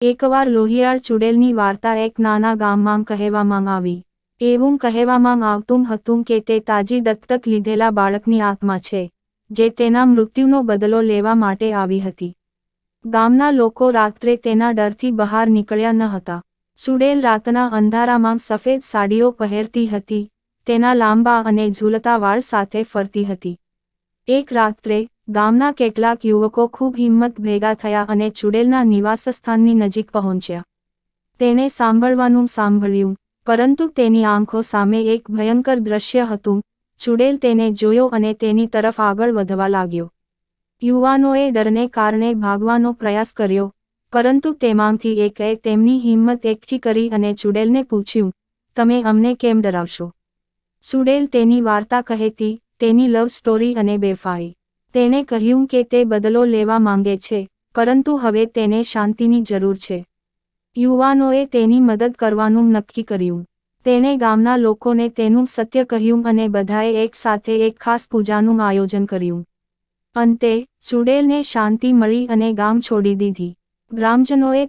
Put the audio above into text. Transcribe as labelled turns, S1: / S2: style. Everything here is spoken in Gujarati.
S1: એકવાર લોહિયાળ ચુડેલની વાર્તા એક નાના ગામમાં કહેવામાં આવી. એવું કહેવામાં આવતું હતું કે તે તાજી દત્તક લીધેલા બાળકની આત્મા છે, જે તેના મૃત્યુનો બદલો લેવા માટે આવી હતી. ગામના લોકો રાત્રે તેના ડરથી બહાર નીકળ્યા ન હતા. ચુડેલ રાતના અંધારામાં સફેદ સાડીઓ પહેરતી હતી, તેના લાંબા અને ઝૂલતા વાળ સાથે ફરતી હતી. એક રાત્રે ગામના કેટલાક યુવકો ખૂબ હિંમત ભેગા થયા અને ચુડેલના નિવાસસ્થાનની નજીક પહોંચ્યા. તેને સાંભળવાનું સાંભળ્યું, પરંતુ તેની આંખો સામે એક ભયંકર દ્રશ્ય હતું. ચુડેલ તેને જોયો અને તેની તરફ આગળ વધવા લાગ્યો. યુવાનોએ ડરને કારણે ભાગવાનો પ્રયાસ કર્યો, પરંતુ તેમાંથી એકે તેમની હિંમત એકઠી કરી અને ચુડેલને પૂછ્યું, તમે અમને કેમ ડરાવશો? ચુડેલ તેની વાર્તા કહેતી, તેની લવ સ્ટોરી અને બેફાઈ. તેણે કહ્યું કે તે બદલો લેવા માંગે છે, પરંતુ હવે તેને શાંતિની જરૂર છે. યુવાનોએ તેની મદદ કરવાનું નક્કી કર્યું. તેણે ગામના લોકોને તેનું સત્ય કહ્યું અને બધાએ એક સાથે એક ખાસ પૂજાનું આયોજન કર્યું. અંતે, ચુડેલને શાંતિ મળી અને ગામ છોડી દીધી. ગ્રામજનોએ